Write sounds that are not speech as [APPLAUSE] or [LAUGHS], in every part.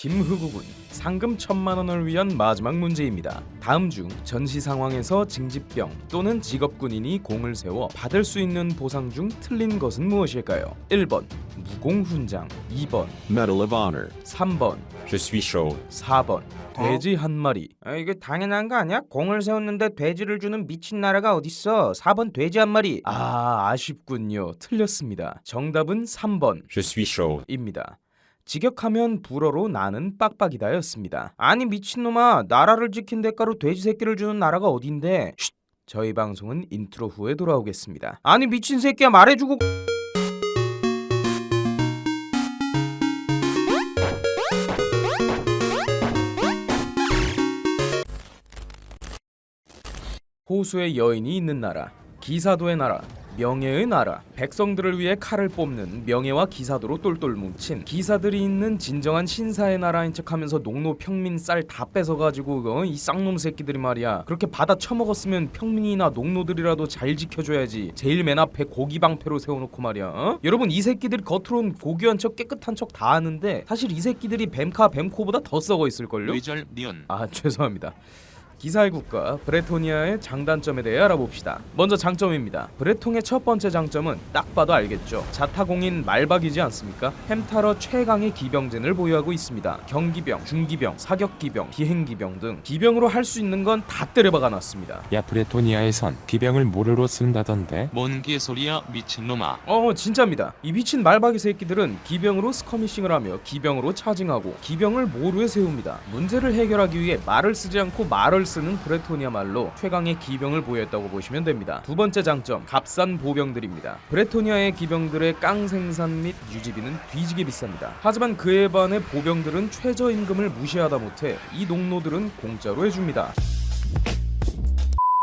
김흑우 군 상금 천만 원을 위한 마지막 문제입니다. 다음 중 전시 상황에서 징집병 또는 직업군인이 공을 세워 받을 수 있는 보상 중 틀린 것은 무엇일까요? 1번 무공 훈장, 2번, Medal of Honor. 3번, Je suis chaud. 4번. 돼지 한 마리. 아, 이게 당연한 거 아니야? 공을 세웠는데 돼지를 주는 미친 나라가 어딨어? 4번 돼지 한 마리. 아, 아쉽군요. 틀렸습니다. 정답은 3번. Je suis chaud. 입니다. 직역하면 불어로 나는 빡빡이다였습니다. 아니 미친놈아 나라를 지킨 대가로 돼지 새끼를 주는 나라가 어딘데? 쉿! 저희 방송은 인트로 후에 돌아오겠습니다. 아니 미친 새끼야 말해주고 호수에 여인이 있는 나라, 기사도의 나라, 명예의 나라, 백성들을 위해 칼을 뽑는 명예와 기사도로 똘똘 뭉친 기사들이 있는 진정한 신사의 나라인 척하면서 농노 평민 쌀 다 뺏어가지고 어, 이 쌍놈 새끼들이 말이야 그렇게 받아 처먹었으면 평민이나 농노들이라도 잘 지켜줘야지 제일 맨 앞에 고기 방패로 세워놓고 말이야 어? 여러분 이 새끼들이 겉으론 고귀한 척 깨끗한 척다 하는데 사실 이 새끼들이 뱀카 뱀코보다 더 썩어 있을걸요? 뇌절 니은 아 죄송합니다. 기사의 국가 브레토니아의 장단점에 대해 알아봅시다. 먼저 장점입니다. 브레통의 첫 번째 장점은 딱 봐도 알겠죠. 자타공인 말박이지 않습니까? 햄타러 최강의 기병진을 보유하고 있습니다. 경기병, 중기병, 사격기병, 비행기병 등 기병으로 할 수 있는 건 다 때려박아 놨습니다. 야 브레토니아에선 기병을 모르로 쓴다던데 뭔 개소리야 미친놈아 어 진짜입니다. 이 미친 말박이 새끼들은 기병으로 스커미싱을 하며 기병으로 차징하고 기병을 모루에 세웁니다. 문제를 해결하기 위해 말을 쓰지 않고 말을 쓰는 브레토니아 말로 최강의 기병을 보유했다고 보시면 됩니다. 두 번째 장점 값싼 보병들입니다. 브레토니아의 기병들의 깡 생산 및 유지비는 뒤지게 비쌉니다. 하지만 그에 반해 보병들은 최저임금을 무시하다 못해 이 농노들은 공짜로 해줍니다.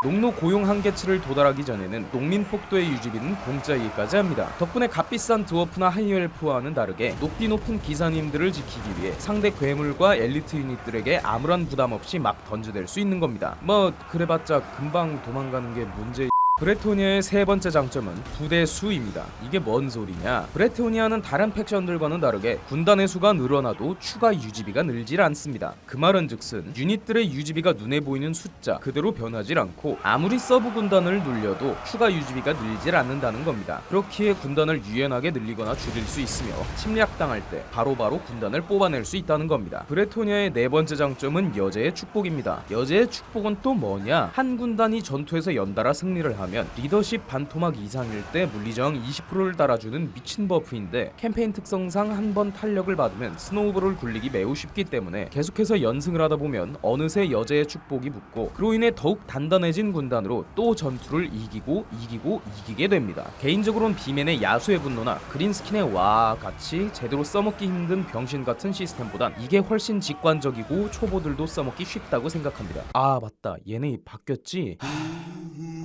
농노 고용 한계치를 도달하기 전에는 농민 폭도의 유지비는 공짜이기까지 합니다. 덕분에 값비싼 드워프나 하이엘프와는 다르게 높이 높은 기사님들을 지키기 위해 상대 괴물과 엘리트 유닛들에게 아무런 부담 없이 막 던져댈 수 있는 겁니다. 뭐 그래봤자 금방 도망가는 게 문제. 브레토니아의 세 번째 장점은 부대 수입니다. 이게 뭔 소리냐? 브레토니아는 다른 팩션들과는 다르게 군단의 수가 늘어나도 추가 유지비가 늘질 않습니다. 그 말은 즉슨 유닛들의 유지비가 눈에 보이는 숫자 그대로 변하질 않고 아무리 서브 군단을 눌려도 추가 유지비가 늘질 않는다는 겁니다. 그렇기에 군단을 유연하게 늘리거나 줄일 수 있으며 침략당할 때 바로 바로 군단을 뽑아낼 수 있다는 겁니다. 브레토니아의 네 번째 장점은 여제의 축복입니다. 여제의 축복은 또 뭐냐? 한 군단이 전투에서 연달아 승리를 하면 리더십 반토막 이상일 때 물리저항 20%를 달아주는 미친 버프인데 캠페인 특성상 한 번 탄력을 받으면 스노우볼을 굴리기 매우 쉽기 때문에 계속해서 연승을 하다 보면 어느새 여제의 축복이 붙고 그로 인해 더욱 단단해진 군단으로 또 전투를 이기고 이기고 이기게 됩니다. 개인적으로는 비맨의 야수의 분노나 그린스킨의 와 같이 제대로 써먹기 힘든 병신 같은 시스템보단 이게 훨씬 직관적이고 초보들도 써먹기 쉽다고 생각합니다. 아 맞다 얘네 바뀌었지?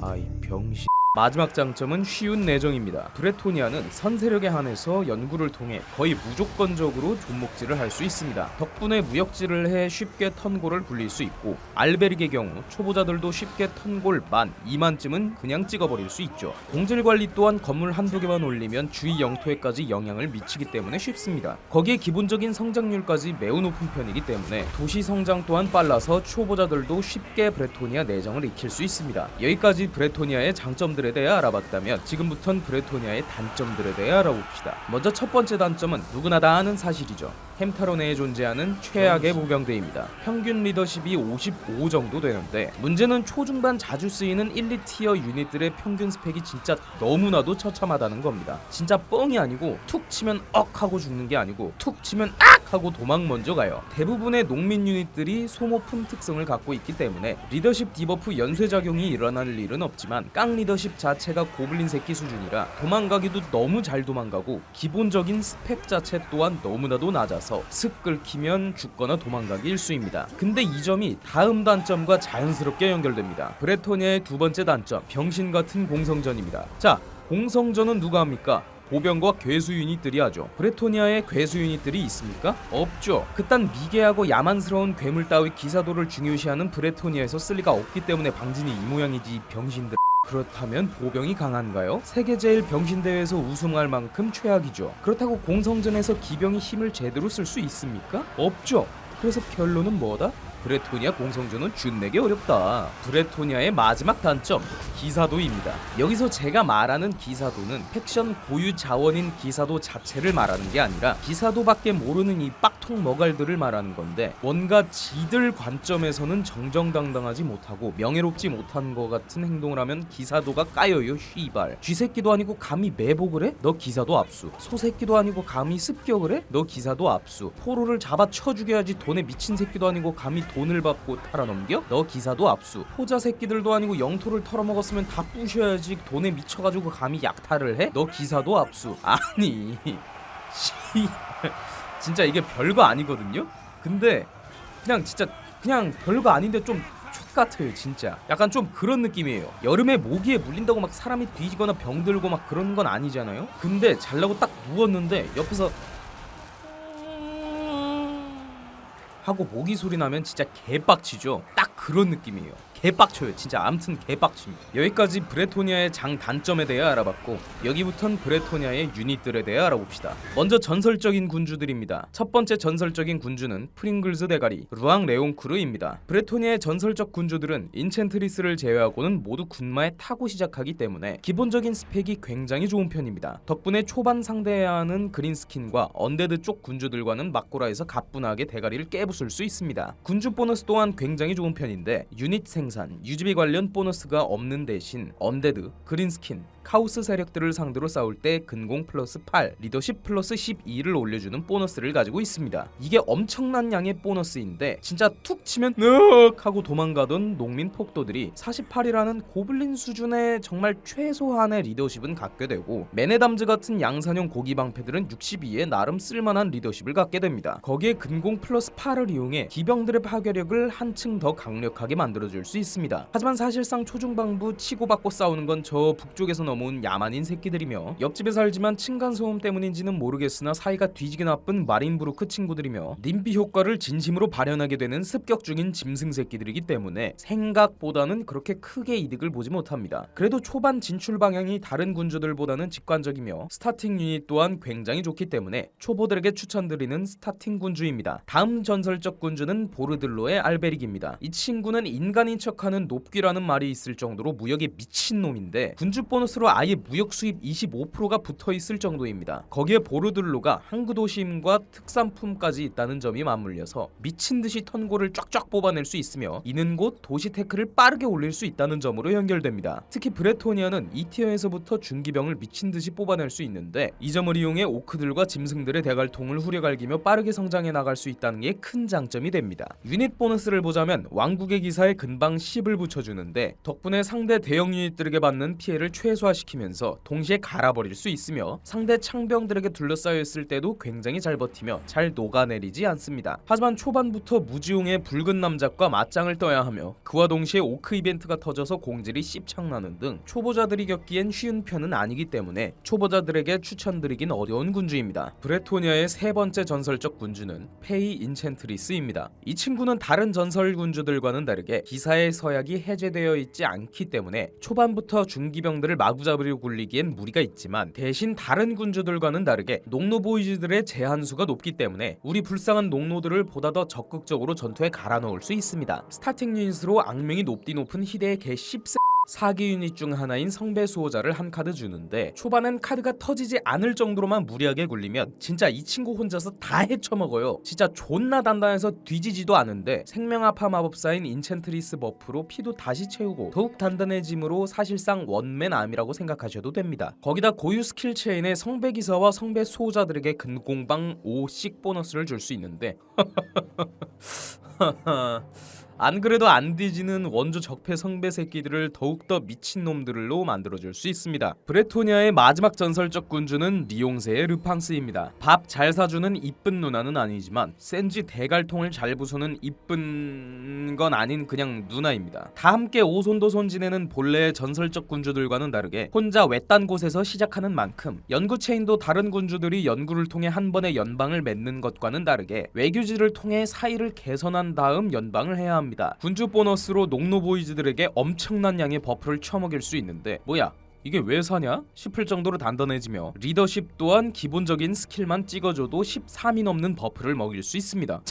아이 병신 마지막 장점은 쉬운 내정입니다. 브레토니아는 선세력에 한해서 연구를 통해 거의 무조건적으로 존목질을 할 수 있습니다. 덕분에 무역질을 해 쉽게 턴골을 굴릴 수 있고 알베릭의 경우 초보자들도 쉽게 턴골 만, 2만쯤은 그냥 찍어버릴 수 있죠. 공질 관리 또한 건물 한두 개만 올리면 주위 영토에까지 영향을 미치기 때문에 쉽습니다. 거기에 기본적인 성장률까지 매우 높은 편이기 때문에 도시 성장 또한 빨라서 초보자들도 쉽게 브레토니아 내정을 익힐 수 있습니다. 여기까지 브레토니아의 장점들 에 대해 알아봤다면 지금부턴 브레토니아의 단점들에 대해 알아봅시다. 먼저 첫 번째 단점은 누구나 다 아는 사실이죠. 햄타로 내에 존재하는 최악의 보병대입니다. 평균 리더십이 55 정도 되는데 문제는 초중반 자주 쓰이는 1, 2티어 유닛들의 평균 스펙이 진짜 너무나도 처참하다는 겁니다. 진짜 뻥이 아니고 툭 치면 억 하고 죽는 게 아니고 툭 치면 악 하고 도망 먼저 가요. 대부분의 농민 유닛들이 소모품 특성을 갖고 있기 때문에 리더십 디버프 연쇄 작용이 일어날 일은 없지만 깡 리더십 자체가 고블린 새끼 수준이라 도망가기도 너무 잘 도망가고 기본적인 스펙 자체 또한 너무나도 낮아서 슥 긁히면 죽거나 도망가기 일수입니다. 근데 이 점이 다음 단점과 자연스럽게 연결됩니다. 브레토니아의 두 번째 단점 병신 같은 공성전입니다. 자 공성전은 누가 합니까? 보병과 괴수 유닛들이 하죠. 브레토니아에 괴수 유닛들이 있습니까? 없죠. 그딴 미개하고 야만스러운 괴물 따위 기사도를 중요시하는 브레토니아에서 쓸 리가 없기 때문에 방진이 이 모양이지 이 병신들. 그렇다면 보병이 강한가요? 세계 제일 병신 대회에서 우승할 만큼 최악이죠. 그렇다고 공성전에서 기병이 힘을 제대로 쓸 수 있습니까? 없죠. 그래서 결론은 뭐다? 브레토니아 공성전은 준내기 어렵다. 브레토니아의 마지막 단점 기사도입니다. 여기서 제가 말하는 기사도는 팩션 고유 자원인 기사도 자체를 말하는 게 아니라 기사도밖에 모르는 이 빡 통 머갈들을 말하는 건데 뭔가 지들 관점에서는 정정당당하지 못하고 명예롭지 못한 것 같은 행동을 하면 기사도가 까여요 씨발 쥐새끼도 아니고 감히 매복을 해? 너 기사도 압수 소새끼도 아니고 감히 습격을 해? 너 기사도 압수 포로를 잡아 쳐 죽여야지 돈에 미친 새끼도 아니고 감히 돈을 받고 팔아넘겨? 너 기사도 압수 포자 새끼들도 아니고 영토를 털어먹었으면 다 부셔야지 돈에 미쳐가지고 감히 약탈을 해? 너 기사도 압수 아니 [LAUGHS] 씨 진짜 이게 별거 아니거든요? 근데 그냥 진짜 그냥 별거 아닌데 좀 X같아요 진짜. 약간 좀 그런 느낌이에요. 여름에 모기에 물린다고 막 사람이 뒤지거나 병들고 막 그런 건 아니잖아요? 근데 잘라고 딱 누웠는데 옆에서 하고 모기 소리 나면 진짜 개빡치죠? 딱 그런 느낌이에요. 개빡쳐요. 진짜 암튼 개빡칩니다 여기까지 브레토니아의 장 단점에 대해 알아봤고 여기부턴 브레토니아의 유닛들에 대해 알아봅시다. 먼저 전설적인 군주들입니다. 첫 번째 전설적인 군주는 프링글즈 대가리 루앙 레옹쿠르입니다. 브레토니아의 전설적 군주들은 인챈트리스를 제외하고는 모두 군마에 타고 시작하기 때문에 기본적인 스펙이 굉장히 좋은 편입니다. 덕분에 초반 상대해야 하는 그린스킨과 언데드 쪽 군주들과는 막고라에서 가뿐하게 대가리를 깨부술 수 있습니다. 군주 보너스 또한 굉장히 좋은 편 인데 유닛 생산, 유지비 관련 보너스가 없는 대신 언데드, 그린스킨, 카오스 세력들을 상대로 싸울 때 근공 플러스 8, 리더십 플러스 12를 올려주는 보너스를 가지고 있습니다. 이게 엄청난 양의 보너스인데 진짜 툭 치면 늑 하고 도망가던 농민 폭도들이 48이라는 고블린 수준의 정말 최소한의 리더십은 갖게 되고 메네담즈 같은 양산형 고기 방패들은 62에 나름 쓸만한 리더십을 갖게 됩니다. 거기에 근공 플러스 8을 이용해 기병들의 파괴력을 한층 더 강력하게 만들어줄 수 있습니다. 하지만 사실상 초중방부 치고받고 싸우는 건 저 북쪽에서 넘어온 야만인 새끼들이며 옆집에 살지만 층간 소음 때문인지는 모르겠으나 사이가 뒤지게 나쁜 마린브루크 친구들이며 님비 효과를 진심으로 발현하게 되는 습격 중인 짐승 새끼들이기 때문에 생각보다는 그렇게 크게 이득을 보지 못합니다. 그래도 초반 진출 방향이 다른 군주들보다는 직관적이며 스타팅 유닛 또한 굉장히 좋기 때문에 초보들에게 추천드리는 스타팅 군주입니다. 다음 전설적 군주는 보르들로의 알베릭입니다. 이 친구는 인간인 척하는 높귀라는 말이 있을 정도로 무역에 미친 놈인데 군주 보너스로 아예 무역 수입 25%가 붙어 있을 정도입니다. 거기에 보르들로가 항구 도심과 특산품까지 있다는 점이 맞물려서 미친 듯이 턴고를 쫙쫙 뽑아낼 수 있으며 이는 곧 도시 테크를 빠르게 올릴 수 있다는 점으로 연결됩니다. 특히 브레토니아는 2티어에서부터 중기병을 미친 듯이 뽑아낼 수 있는데 이 점을 이용해 오크들과 짐승들의 대갈통을 후려갈기며 빠르게 성장해 나갈 수 있다는 게 큰 장점이 됩니다. 유닛 보너스를 보자면 왕국의 기사에 근방 10을 붙여주는데 덕분에 상대 대형 유닛들에게 받는 피해를 최소화 시키면서 동시에 갈아버릴 수 있으며 상대 창병들에게 둘러싸여 있을 때도 굉장히 잘 버티며 잘 녹아내리지 않습니다. 하지만 초반부터 무지용의 붉은 남작과 맞짱을 떠야 하며 그와 동시에 오크 이벤트가 터져서 공질이 씹창나는 등 초보자들이 겪기엔 쉬운 편은 아니기 때문에 초보자들에게 추천드리긴 어려운 군주입니다. 브레토니아의 세 번째 전설적 군주는 페이 인챈트리스입니다. 이 친구는 다른 전설 군주들과는 다르게 기사의 서약이 해제되어 있지 않기 때문에 초반부터 중기병들을 마구 잡이로 굴리기엔 무리가 있지만 대신 다른 군주들과는 다르게 농노 보이즈들의 제한수가 높기 때문에 우리 불쌍한 농노들을 보다 더 적극적으로 전투에 갈아 넣을 수 있습니다. 스타팅 유닛으로 악명이 높디 높은 희대의 개 10세 사기 유닛 중 하나인 성배 수호자를 한 카드 주는데 초반엔 카드가 터지지 않을 정도로만 무리하게 굴리면 진짜 이 친구 혼자서 다 헤쳐먹어요. 진짜 존나 단단해서 뒤지지도 않은데 생명아파 마법사인 인챈트리스 버프로 피도 다시 채우고 더욱 단단해짐으로 사실상 원맨 암이라고 생각하셔도 됩니다. 거기다 고유 스킬 체인에 성배 기사와 성배 수호자들에게 근공방 5씩 보너스를 줄 수 있는데 [LAUGHS] 안 그래도 안 뒤지는 원조 적폐 성배 새끼들을 더욱더 미친 놈들로 만들어줄 수 있습니다. 브레토니아의 마지막 전설적 군주는 리옹세의 르팡스입니다. 밥 잘 사주는 이쁜 누나는 아니지만 센지 대갈통을 잘 부수는 이쁜 건 아닌 그냥 누나입니다. 다 함께 오손도손 지내는 본래의 전설적 군주들과는 다르게 혼자 외딴 곳에서 시작하는 만큼 연구 체인도 다른 군주들이 연구를 통해 한 번에 연방을 맺는 것과는 다르게 외교지를 통해 사이를 개선한 한 다음 연방을 해야 합니다. 군주 보너스로 농노보이즈들에게 엄청난 양의 버프를 처먹일 수 있는데 뭐야 이게 왜 사냐? 싶을 정도로 단단해지며 리더십 또한 기본적인 스킬만 찍어줘도 13이 넘는 버프를 먹일 수 있습니다.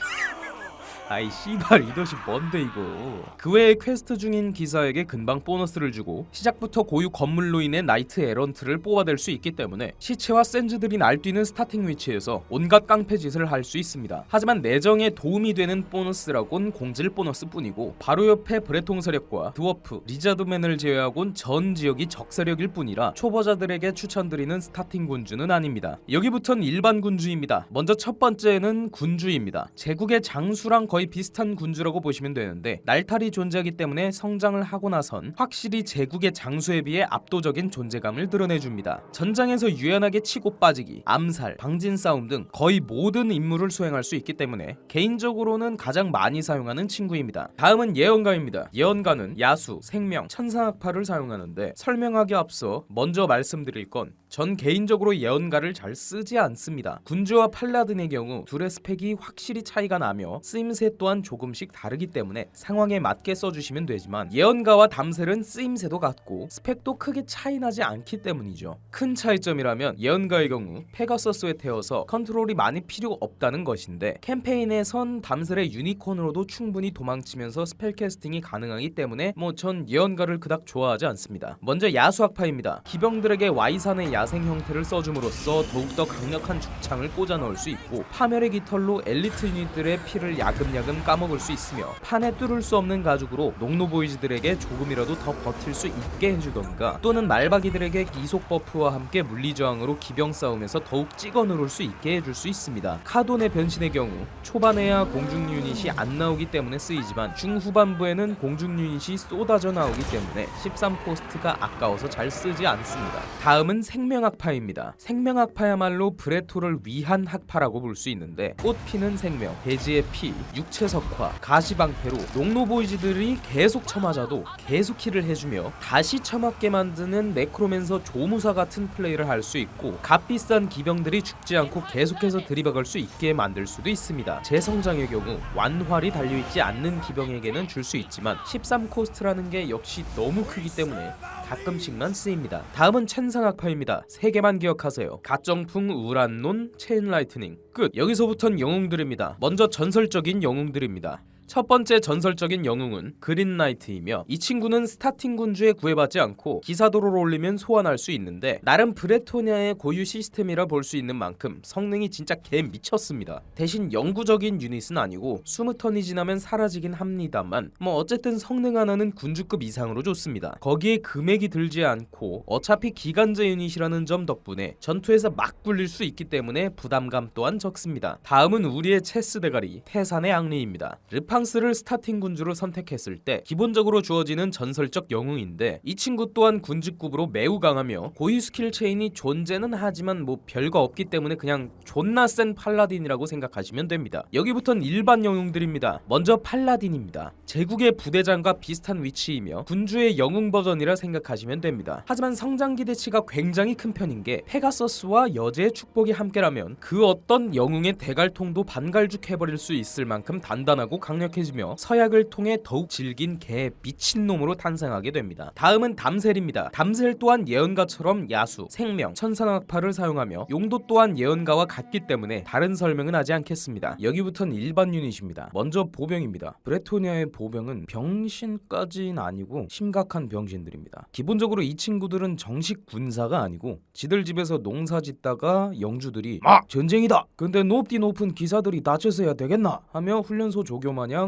아이 씨발 리더십 뭔데 이거? 그 외에 퀘스트 중인 기사에게 금방 보너스를 주고 시작부터 고유 건물로 인해 나이트 에런트를 뽑아댈 수 있기 때문에 시체와 센즈들이 날뛰는 스타팅 위치에서 온갖 깡패 짓을 할 수 있습니다. 하지만 내정에 도움이 되는 보너스라곤 공질 보너스뿐이고 바로 옆에 브레통 세력과 드워프, 리자드맨을 제외하곤 전 지역이 적세력일 뿐이라 초보자들에게 추천드리는 스타팅 군주는 아닙니다. 여기부턴 일반 군주입니다. 먼저 첫 번째는 군주입니다. 제국의 장수랑 거의 비슷한 군주라고 보시면 되는데 날탈이 존재하기 때문에 성장을 하고 나선 확실히 제국의 장수에 비해 압도적인 존재감을 드러내줍니다. 전장에서 유연하게 치고 빠지기, 암살, 방진 싸움 등 거의 모든 임무를 수행할 수 있기 때문에 개인적으로는 가장 많이 사용하는 친구입니다. 다음은 예언가입니다. 예언가는 야수, 생명, 천상학파를 사용하는데 설명하기 앞서 먼저 말씀드릴 건 전 개인적으로 예언가를 잘 쓰지 않습니다. 군주와 팔라딘의 경우 둘의 스펙이 확실히 차이가 나며 쓰임새 또한 조금씩 다르기 때문에 상황에 맞게 써주시면 되지만 예언가와 담셀은 쓰임새도 같고 스펙도 크게 차이 나지 않기 때문이죠. 큰 차이점이라면 예언가의 경우 페가서스에 태워서 컨트롤이 많이 필요 없다는 것인데 캠페인에선 담셀의 유니콘으로도 충분히 도망치면서 스펠 캐스팅이 가능하기 때문에 뭐 전 예언가를 그닥 좋아하지 않습니다. 먼저 야수학파입니다. 기병들에게 Y산의 야생 형태를 써줌으로써 더욱더 강력한 죽창을 꽂아 넣을 수 있고 파멸의 깃털로 엘리트 유닛들의 피를 야금야금 까먹을 수 있으며 판에 뚫을 수 없는 가죽으로 농노보이즈들에게 조금이라도 더 버틸 수 있게 해주던가 또는 말바기들에게 이속 버프와 함께 물리저항으로 기병 싸움에서 더욱 찍어 누를 수 있게 해줄 수 있습니다. 카돈의 변신의 경우 초반에야 공중 유닛이 안 나오기 때문에 쓰이지만 중후반부에는 공중 유닛이 쏟아져 나오기 때문에 13포스트가 아까워서 잘 쓰지 않습니다. 다음은 생명학파입니다. 생명학파야말로 브레토를 위한 학파라고 볼 수 있는데 꽃피는 생명, 대지의 피, 육체석화, 가시방패로 농노보이즈들이 계속 쳐맞아도 계속 킬을 해주며 다시 쳐맞게 만드는 네크로맨서 조무사 같은 플레이를 할 수 있고 값비싼 기병들이 죽지 않고 계속해서 들이박을 수 있게 만들 수도 있습니다. 재성장의 경우 완활이 달려있지 않는 기병에게는 줄 수 있지만 13코스트라는 게 역시 너무 크기 때문에 가끔씩만 쓰입니다. 다음은 천상학파입니다. 세 개만 기억하세요. 가정풍, 우란논, 체인라이트닝 끝. 여기서부턴 영웅들입니다. 먼저 전설적인 영웅들입니다. 첫 번째 전설적인 영웅은 그린나이트이며 이 친구는 스타팅 군주에 구애받지 않고 기사도를 올리면 소환할 수 있는데 나름 브레토니아의 고유 시스템이라 볼 수 있는 만큼 성능이 진짜 개 미쳤습니다. 대신 영구적인 유닛은 아니고 20턴이 지나면 사라지긴 합니다만 뭐 어쨌든 성능 하나는 군주급 이상으로 좋습니다. 거기에 금액이 들지 않고 어차피 기간제 유닛이라는 점 덕분에 전투에서 막 굴릴 수 있기 때문에 부담감 또한 적습니다. 다음은 우리의 체스 대가리 태산의 앙리입니다. 르팡 스를 스타팅 군주로 선택했을 때 기본적으로 주어지는 전설적 영웅인데 이 친구 또한 군주급으로 매우 강하며 고유 스킬 체인이 존재는 하지만 뭐 별거 없기 때문에 그냥 존나 센 팔라딘이라고 생각하시면 됩니다. 여기부턴 일반 영웅들입니다. 먼저 팔라딘입니다. 제국의 부대장과 비슷한 위치이며 군주의 영웅 버전이라 생각하시면 됩니다. 하지만 성장 기대치가 굉장히 큰 편인 게 페가서스와 여제의 축복이 함께라면 그 어떤 영웅의 대갈통도 반갈죽해버릴 수 있을 만큼 단단하고 강력 해지며 서약을 통해 더욱 질긴 개 미친놈으로 탄생하게 됩니다. 다음은 담셀입니다. 담셀 또한 예언가처럼 야수, 생명, 천상학파를 사용하며 용도 또한 예언가와 같기 때문에 다른 설명은 하지 않겠습니다. 여기부터는 일반 유닛입니다. 먼저 보병입니다. 브레토니아의 보병은 병신까지는 아니고 심각한 병신들입니다. 기본적으로 이 친구들은 정식 군사가 아니고 지들 집에서 농사 짓다가 영주들이 막 전쟁이다. 근데 높디 높은 기사들이 다쳐서야 되겠나 하며 훈련소 조교 마냥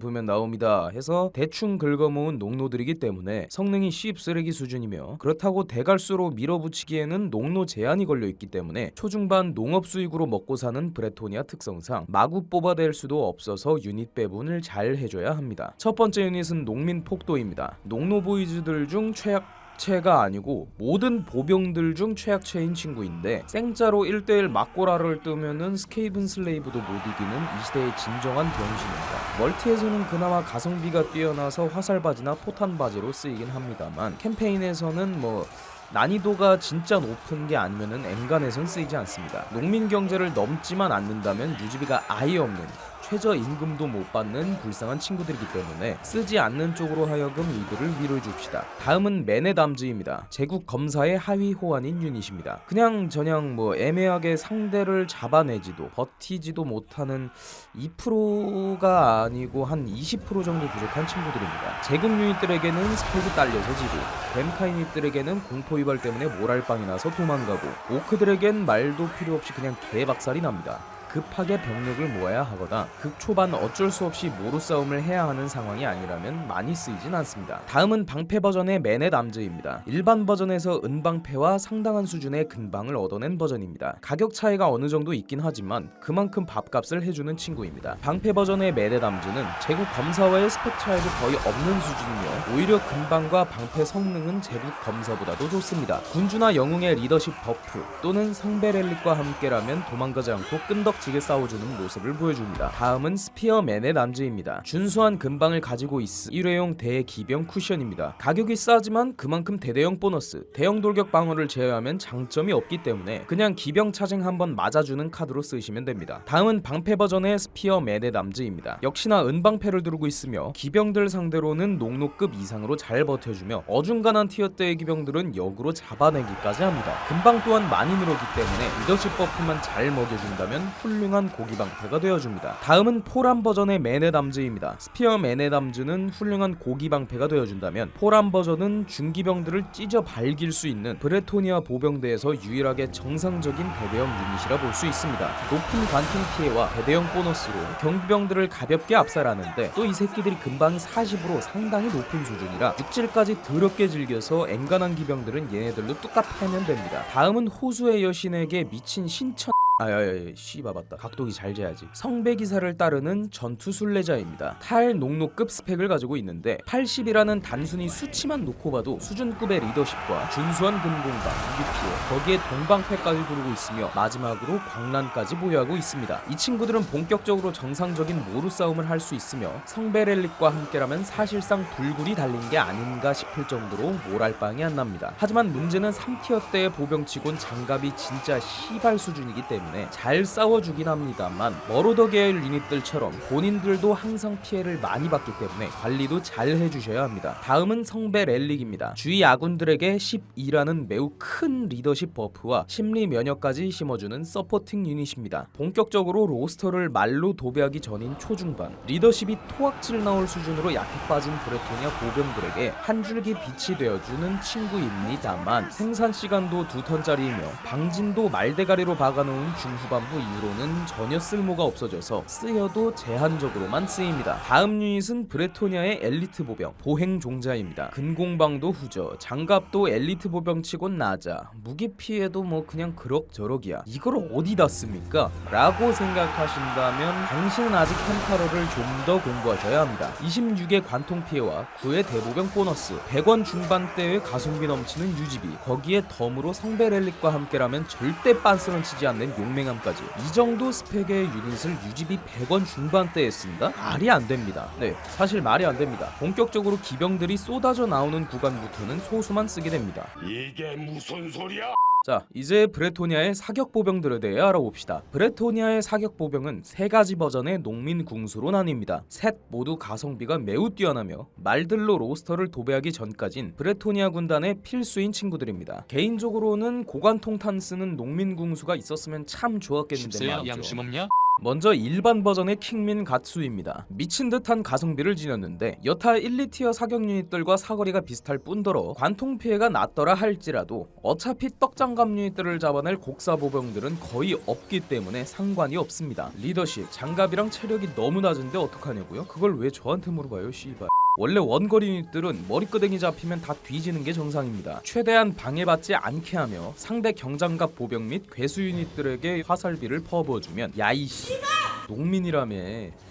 보면 나옵니다 해서 대충 긁어모은 농노들이기 때문에 성능이 씹 쓰레기 수준이며 그렇다고 대갈수로 밀어붙이기에는 농노 제한이 걸려 있기 때문에 초중반 농업 수익으로 먹고 사는 브레토니아 특성상 마구 뽑아댈 수도 없어서 유닛 배분을 잘 해줘야 합니다. 첫 번째 유닛은 농민 폭도입니다. 농노 보이즈들 중 최악 체가 아니고 모든 보병들 중 최악체인 친구인데 생짜로 1대1 막고라를 뜨면은 스케이븐 슬레이브도 못 이기는 이 시대의 진정한 병신입니다. 멀티에서는 그나마 가성비가 뛰어나서 화살바지나 포탄바지로 쓰이긴 합니다만 캠페인에서는 뭐 난이도가 진짜 높은 게 아니면은 엔간에선 쓰이지 않습니다. 농민 경제를 넘지만 않는다면 유지비가 아예 없는 최저 임금도 못 받는 불쌍한 친구들이기 때문에 쓰지 않는 쪽으로 하여금 이들을 위로해 줍시다. 다음은 메네담즈입니다. 제국 검사의 하위 호환인 유닛입니다. 그냥 저냥 뭐 애매하게 상대를 잡아내지도 버티지도 못하는 2%가 아니고 한 20% 정도 부족한 친구들입니다. 제국 유닛들에게는 스펙이 딸려서 지고 뱀카 유닛들에게는 공포 위발 때문에 모랄빵이 나서 도망가고 오크들에겐 말도 필요 없이 그냥 개박살이 납니다. 급하게 병력을 모아야 하거나 극 초반 어쩔 수 없이 모루 싸움을 해야 하는 상황이 아니라면 많이 쓰이진 않습니다. 다음은 방패 버전의 맨의 남즈입니다. 일반 버전에서 은방패와 상당한 수준의 근방을 얻어낸 버전입니다. 가격 차이가 어느 정도 있긴 하지만 그만큼 밥값을 해주는 친구입니다. 방패 버전의 맨의 남즈는 제국 검사와의 스펙 차이도 거의 없는 수준이며 오히려 근방과 방패 성능은 제국 검사보다도 좋습니다. 군주나 영웅의 리더십 버프 또는 성배 렐릭과 함께라면 도망가지 않고 끈덕 지게 싸워주는 모습을 보여줍니다. 다음은 스피어맨의 남즈입니다. 준수한 근방을 가지고 있음 일회용 대기병 쿠션입니다. 가격이 싸지만 그만큼 대대형 보너스, 대형 돌격 방어를 제외하면 장점이 없기 때문에 그냥 기병 차징 한번 맞아주는 카드로 쓰시면 됩니다. 다음은 방패 버전의 스피어맨의 남즈입니다. 역시나 은방패를 두르고 있으며 기병들 상대로는 농노급 이상으로 잘 버텨주며 어중간한 티어대의 기병들은 역으로 잡아내기까지 합니다. 근방 또한 많이 늘었기 때문에 리더십 버프만 잘 먹여준다면 훌륭한 고기 방패가 되어줍니다. 다음은 포란 버전의 메네담즈입니다. 스피어 메네담즈는 훌륭한 고기 방패가 되어준다면 포란 버전은 중기병들을 찢어 발길 수 있는 브레토니아 보병대에서 유일하게 정상적인 대대형 유닛이라 볼 수 있습니다. 높은 관팅 피해와 대대형 보너스로 경비병들을 가볍게 압살하는데 또 이 새끼들이 금방 40으로 상당히 높은 수준이라 육질까지 더럽게 즐겨서 앵간한 기병들은 얘네들로 뚝딱 패면 됩니다. 다음은 호수의 여신에게 미친 신천 아야야 씨바 맞다. 각도기 잘 재야지. 성배 기사를 따르는 전투 순례자입니다. 탈 농노급 스펙을 가지고 있는데 80이라는 단순히 수치만 놓고 봐도 수준급의 리더십과 준수한 근공방 무기피해 거기에 동방패까지 두르고 있으며 마지막으로 광란까지 보유하고 있습니다. 이 친구들은 본격적으로 정상적인 모루 싸움을 할 수 있으며 성배 렐릭과 함께라면 사실상 불굴이 달린 게 아닌가 싶을 정도로 모랄빵이 안 납니다. 하지만 문제는 3티어 때의 보병치곤 장갑이 진짜 시발 수준이기 때문에 잘 싸워주긴 합니다만 머로더 계열 유닛들처럼 본인들도 항상 피해를 많이 받기 때문에 관리도 잘 해주셔야 합니다. 다음은 성배 렐릭입니다. 주위 아군들에게 12라는 매우 큰 리더십 버프와 심리 면역까지 심어주는 서포팅 유닛입니다. 본격적으로 로스터를 말로 도배하기 전인 초중반 리더십이 토악질 나올 수준으로 약해 빠진 브레토니아 보병들에게 한 줄기 빛이 되어주는 친구입니다만 생산 시간도 두 턴짜리이며 방진도 말대가리로 박아놓은 중후반부 이후로는 전혀 쓸모가 없어져서 쓰여도 제한적으로만 쓰입니다. 다음 유닛은 브레토니아의 엘리트 보병 보행 종자입니다. 근공방도 후져, 장갑도 엘리트 보병치곤 낮아, 무기 피해도 뭐 그냥 그럭저럭이야. 이걸 어디다 씁니까? 라고 생각하신다면 당신은 아직 펜타로를 좀 더 공부하셔야 합니다. 26의 관통 피해와 9의 대보병 보너스, 100원 중반대의 가성비 넘치는 유지비, 거기에 덤으로 성배 렐릭과 함께라면 절대 빤스런 치지 않는 용맹함까지 이 정도 스펙의 유닛을 유지비 100원 중반대에 쓴다? 말이 안 됩니다. 네, 사실 말이 안 됩니다. 본격적으로 기병들이 쏟아져 나오는 구간부터는 소수만 쓰게 됩니다. 이게 무슨 소리야? 자, 이제 브레토니아의 사격 보병들에 대해 알아봅시다. 브레토니아의 사격 보병은 세 가지 버전의 농민 궁수로 나뉩니다. 셋 모두 가성비가 매우 뛰어나며 말들로 로스터를 도배하기 전까진 브레토니아 군단의 필수인 친구들입니다. 개인적으로는 고관통탄 쓰는 농민 궁수가 있었으면 참 좋았겠는데 말이죠. 양심 없냐? 먼저 일반 버전의 킹민 갓수입니다. 미친 듯한 가성비를 지녔는데 여타 1, 2티어 사격 유닛들과 사거리가 비슷할 뿐더러 관통 피해가 낮더라 할지라도 어차피 떡장갑 유닛들을 잡아낼 곡사 보병들은 거의 없기 때문에 상관이 없습니다. 리더십, 장갑이랑 체력이 너무 낮은데 어떡하냐고요? 그걸 왜 저한테 물어봐요, 씨발. 원래 원거리 유닛들은 머리끄댕이 잡히면 다 뒤지는 게 정상입니다. 최대한 방해받지 않게 하며 상대 경장갑 보병 및 괴수 유닛들에게 화살비를 퍼부어주면 야이 씨 농민이라며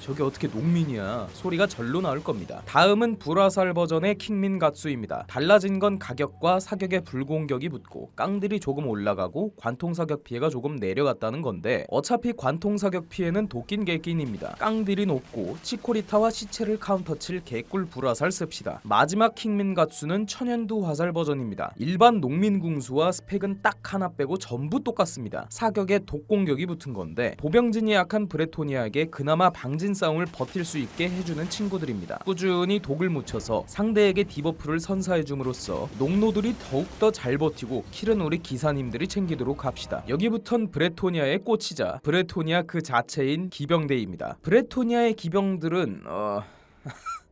저게 어떻게 농민이야 소리가 절로 나올 겁니다. 다음은 불화살 버전의 킹민 갓수입니다. 달라진 건 가격과 사격의 불공격이 붙고 깡들이 조금 올라가고 관통 사격 피해가 조금 내려갔다는 건데 어차피 관통 사격 피해는 도낀 개낀입니다. 깡들이 높고 치코리타와 시체를 카운터칠 개꿀 불화살 씁시다. 마지막 킹민 갓수는 천연두 화살 버전입니다. 일반 농민 궁수와 스펙은 딱 하나 빼고 전부 똑같습니다. 사격에 독공격이 붙은 건데 보병진이 약한 브레토니 브레토니아에게 그나마 방진 싸움을 버틸 수 있게 해주는 친구들입니다. 꾸준히 독을 묻혀서 상대에게 디버프를 선사해줌으로써 농노들이 더욱더 잘 버티고 킬은 우리 기사님들이 챙기도록 합시다. 여기부턴 브레토니아의 꽃이자 브레토니아 그 자체인 기병대입니다. 브레토니아의 기병들은 어... [LAUGHS]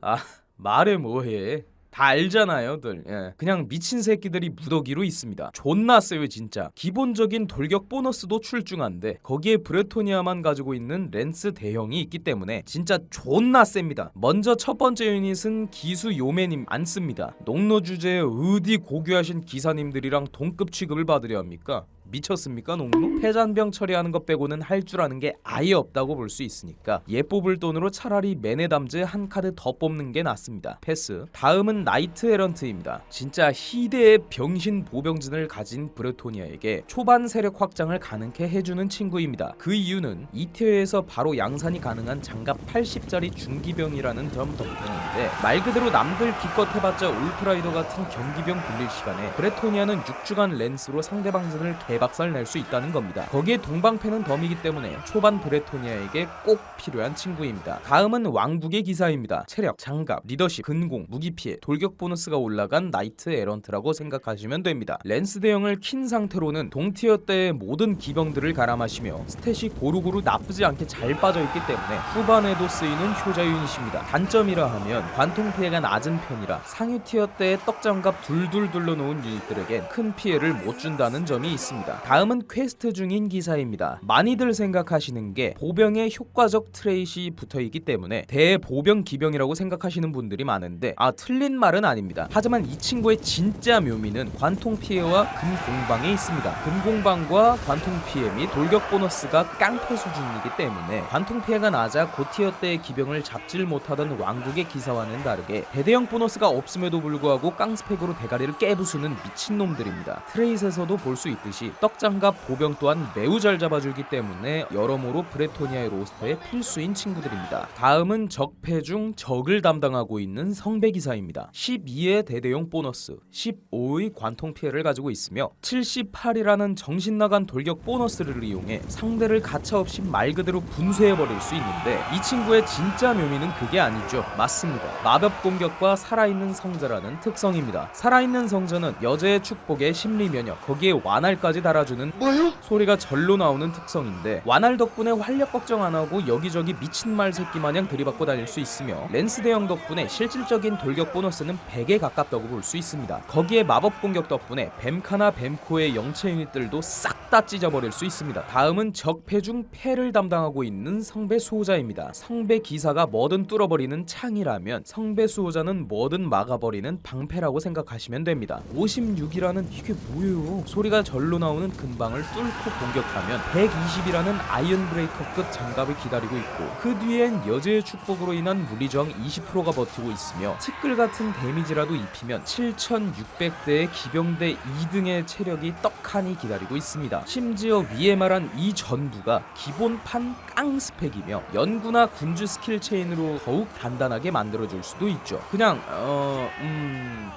아 말해 뭐해. 다 알잖아요들. 예. 그냥 미친 새끼들이 무더기로 있습니다. 존나 세요 진짜. 기본적인 돌격 보너스도 출중한데 거기에 브레토니아만 가지고 있는 렌스 대형이 있기 때문에 진짜 존나 셉니다. 먼저 첫 번째 유닛은 기수 요매님 안 씁니다. 농노 주제에 어디 고귀하신 기사님들이랑 동급 취급을 받으려 합니까 미쳤습니까 농노? 패잔병 처리하는 것 빼고는 할 줄 아는 게 아예 없다고 볼 수 있으니까 얘 뽑을 돈으로 차라리 매네담즈 한 카드 더 뽑는 게 낫습니다. 패스. 다음은 나이트 에런트입니다. 진짜 희대의 병신 보병진을 가진 브레토니아에게 초반 세력 확장을 가능케 해주는 친구입니다. 그 이유는 2티어에서 바로 양산이 가능한 장갑 80짜리 중기병이라는 점 덕분인데 말 그대로 남들 기껏 해봤자 울트라이더 같은 경기병 빌릴 시간에 브레토니아는 6주간 렌스로 상대방진을 개 박살 낼 수 있다는 겁니다. 거기에 동방패는 덤이기 때문에 초반 브레토니아에게 꼭 필요한 친구입니다. 다음은 왕국의 기사입니다. 체력, 장갑, 리더십, 근공, 무기 피해, 돌격 보너스가 올라간 나이트 에런트라고 생각하시면 됩니다. 렌스 대형을 킨 상태로는 동티어 때의 모든 기병들을 가람하시며 스탯이 고루고루 나쁘지 않게 잘 빠져있기 때문에 후반에도 쓰이는 효자 유닛입니다. 단점이라 하면 관통 피해가 낮은 편이라 상위 티어 때의 떡장갑 둘둘 둘러놓은 유닛들에겐 큰 피해를 못 준다는 점이 있습니다. 다음은 퀘스트 중인 기사입니다. 많이들 생각하시는 게 보병에 효과적 트레이시 붙어있기 때문에 대보병 기병이라고 생각하시는 분들이 많은데 아 틀린 말은 아닙니다. 하지만 이 친구의 진짜 묘미는 관통 피해와 금공방에 있습니다. 금공방과 관통 피해 및 돌격 보너스가 깡패 수준이기 때문에 관통 피해가 낮아 고티어 때의 기병을 잡질 못하던 왕국의 기사와는 다르게 대대형 보너스가 없음에도 불구하고 깡스펙으로 대가리를 깨부수는 미친놈들입니다. 트레이스에서도 볼 수 있듯이 떡장갑 보병 또한 매우 잘 잡아주기 때문에 여러모로 브레토니아의 로스터의 필수인 친구들입니다. 다음은 적패 중 적을 담당하고 있는 성배 기사입니다. 12의 대대용 보너스, 15의 관통 피해를 가지고 있으며 78이라는 정신 나간 돌격 보너스를 이용해 상대를 가차없이 말 그대로 분쇄해 버릴 수 있는데 이 친구의 진짜 묘미는 그게 아니죠. 맞습니다. 마법 공격과 살아있는 성자라는 특성입니다. 살아있는 성자는 여자의 축복에 심리 면역, 거기에 완활까지 달아주는 뭐요? 소리가 절로 나오는 특성인데 완활 덕분에 활력 걱정 안 하고 여기저기 미친 말 새끼 마냥 들이받고 다닐 수 있으며 렌스 대형 덕분에 실질적인 돌격 보너스는 100에 가깝다고 볼 수 있습니다. 거기에 마법 공격 덕분에 뱀카나 뱀코의 영체 유닛들도 싹 다 찢어버릴 수 있습니다. 다음은 적패 중 패를 담당하고 있는 성배 수호자입니다. 성배 기사가 뭐든 뚫어버리는 창이라면 성배 수호자는 뭐든 막아버리는 방패라고 생각하시면 됩니다. 56이라는 이게 뭐예요? 소리가 절로 나오는 근방을 뚫고 공격하면 120이라는 아이언 브레이커급 장갑이 기다리고 있고 그 뒤엔 여제의 축복으로 인한 물리저항 20%가 버티고 있으며 티끌 같은 데미지라도 입히면 7600대의 기병대 2등의 체력이 떡하니 기다리고 있습니다. 심지어 위에 말한 이 전부가 기본판 깡 스펙이며 연구나 군주 스킬 체인으로 더욱 단단하게 만들어줄 수도 있죠. 그냥 어... 음...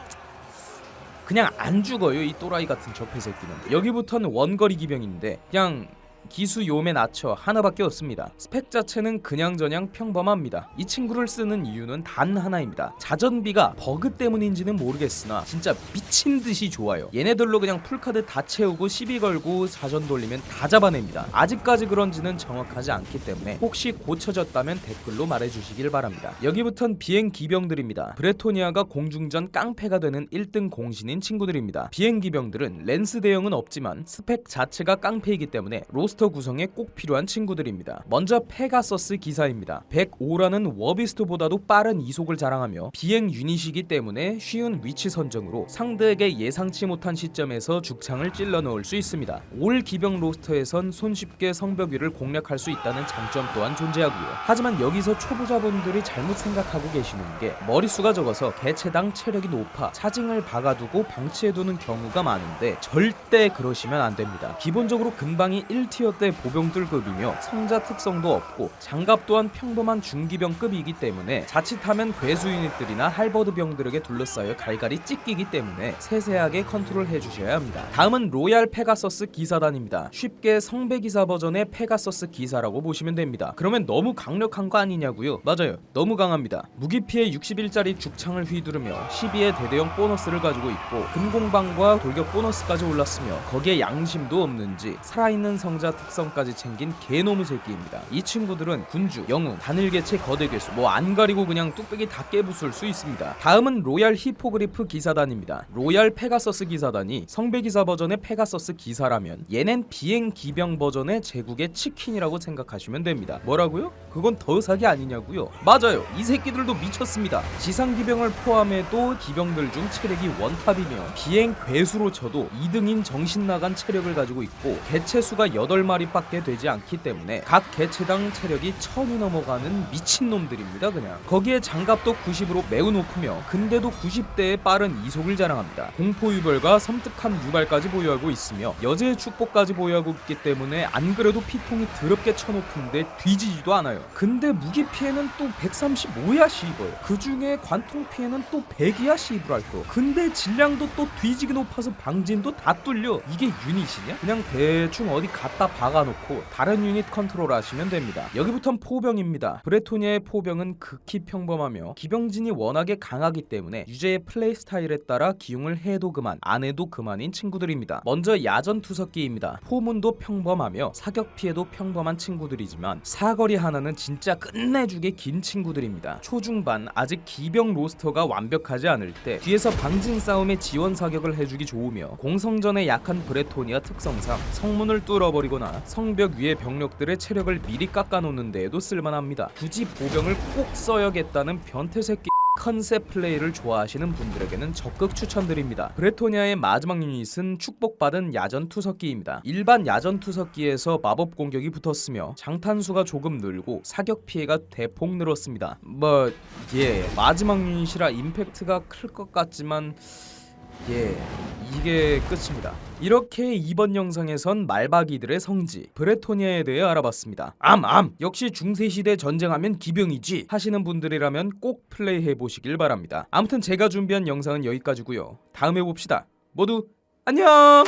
그냥 안 죽어요 이 또라이 같은 적폐 새끼는. 여기부터는 원거리 기병인데 그냥 기수 요매 낮춰 하나밖에 없습니다. 스펙 자체는 그냥저냥 평범합니다. 이 친구를 쓰는 이유는 단 하나입니다. 자전비가 버그 때문인지는 모르겠으나 진짜 미친 듯이 좋아요. 얘네들로 그냥 풀카드 다 채우고 시비 걸고 자전 돌리면 다 잡아냅니다. 아직까지 그런지는 정확하지 않기 때문에 혹시 고쳐졌다면 댓글로 말해주시길 바랍니다. 여기부턴 비행 기병들입니다. 브레토니아가 공중전 깡패가 되는 1등 공신인 친구들입니다. 비행 기병들은 렌스 대형은 없지만 스펙 자체가 깡패이기 때문에 로스 터 구성에 꼭 필요한 친구들입니다. 먼저 페가서스 기사입니다. 105라는 워비스트보다도 빠른 이속을 자랑하며 비행 유닛이기 때문에 쉬운 위치 선정으로 상대에게 예상치 못한 시점에서 죽창을 찔러 넣을 수 있습니다. 올 기병 로스터에선 손쉽게 성벽 위를 공략할 수 있다는 장점 또한 존재하고요. 하지만 여기서 초보자분들이 잘못 생각하고 계시는 게 머릿수가 적어서 개체당 체력이 높아 차징을 박아두고 방치해두는 경우가 많은데 절대 그러시면 안 됩니다. 기본적으로 근방이 1티 어 티어 때 보병들급이며 성자 특성도 없고 장갑 또한 평범한 중기병급이기 때문에 자칫하면 괴수 유닛들이나 할버드 병들에게 둘러싸여 갈갈이 찢기기 때문에 세세하게 컨트롤해 주셔야 합니다. 다음은 로얄 페가서스 기사단입니다. 쉽게 성배 기사 버전의 페가서스 기사라고 보시면 됩니다. 그러면 너무 강력한 거 아니냐고요? 맞아요. 너무 강합니다. 무기 피해 60일짜리 죽창을 휘두르며 12의 대대형 보너스를 가지고 있고 금공방과 돌격 보너스까지 올랐으며 거기에 양심도 없는지 살아있는 성자 특성까지 챙긴 개노무 새끼입니다. 이 친구들은 군주, 영웅, 단일개체 거대괴수 뭐 안 가리고 그냥 뚝배기 다 깨부술 수 있습니다. 다음은 로얄 히포그리프 기사단입니다. 로얄 페가서스 기사단이 성배 기사 버전의 페가서스 기사라면 얘넨 비행 기병 버전의 제국의 치킨이라고 생각하시면 됩니다. 뭐라고요? 그건 더 사기 아니냐고요? 맞아요. 이 새끼들도 미쳤습니다. 지상 기병을 포함해도 기병들 중 체력이 원탑이며 비행 괴수로 쳐도 2등인 정신 나간 체력을 가지고 있고 개체 수가 8 마리밖에 되지 않기 때문에 각 개체당 체력이 1000이 넘어가는 미친놈들입니다 그냥. 거기에 장갑도 90으로 매우 높으며 근데도 90대의 빠른 이속을 자랑합니다. 공포 유발과 섬뜩한 유발까지 보유하고 있으며 여제의 축복까지 보유하고 있기 때문에 안 그래도 피통이 더럽게 쳐놓픈데 뒤지지도 않아요. 근데 무기 피해는 또 135야 씨벌 그 중에 관통 피해는 또 100이야 씨부랄 거 근데 질량도 또 뒤지게 높아서 방진도 다 뚫려. 이게 유닛이냐? 그냥 대충 어디 갖다 박아놓고 다른 유닛 컨트롤 하시면 됩니다. 여기부턴 포병입니다. 브레토니아의 포병은 극히 평범하며 기병진이 워낙에 강하기 때문에 유저의 플레이 스타일에 따라 기용을 해도 그만 안 해도 그만인 친구들입니다. 먼저 야전 투석기입니다. 포문도 평범하며 사격 피해도 평범한 친구들이지만 사거리 하나는 진짜 끝내주게 긴 친구들입니다. 초중반 아직 기병 로스터가 완벽하지 않을 때 뒤에서 방진 싸움에 지원 사격을 해주기 좋으며 공성전에 약한 브레토니아 특성상 성문을 뚫어버리 거나 성벽 위의 병력들의 체력을 미리 깎아놓는 데에도 쓸만합니다. 굳이 보병을 꼭 써야겠다는 변태 새끼 컨셉 플레이를 좋아하시는 분들에게는 적극 추천드립니다. 브레토니아의 마지막 유닛은 축복받은 야전 투석기입니다. 일반 야전 투석기에서 마법 공격이 붙었으며 장탄수가 조금 늘고 사격 피해가 대폭 늘었습니다. 뭐 예, 마지막 유닛이라 임팩트가 클 것 같지만 예, 이게 끝입니다. 이렇게 이번 영상에선 말바기들의 성지 브레토니아에 대해 알아봤습니다. 암암 역시 중세 시대 전쟁하면 기병이지 하시는 분들이라면 꼭 플레이해 보시길 바랍니다. 아무튼 제가 준비한 영상은 여기까지고요. 다음에 봅시다. 모두 안녕.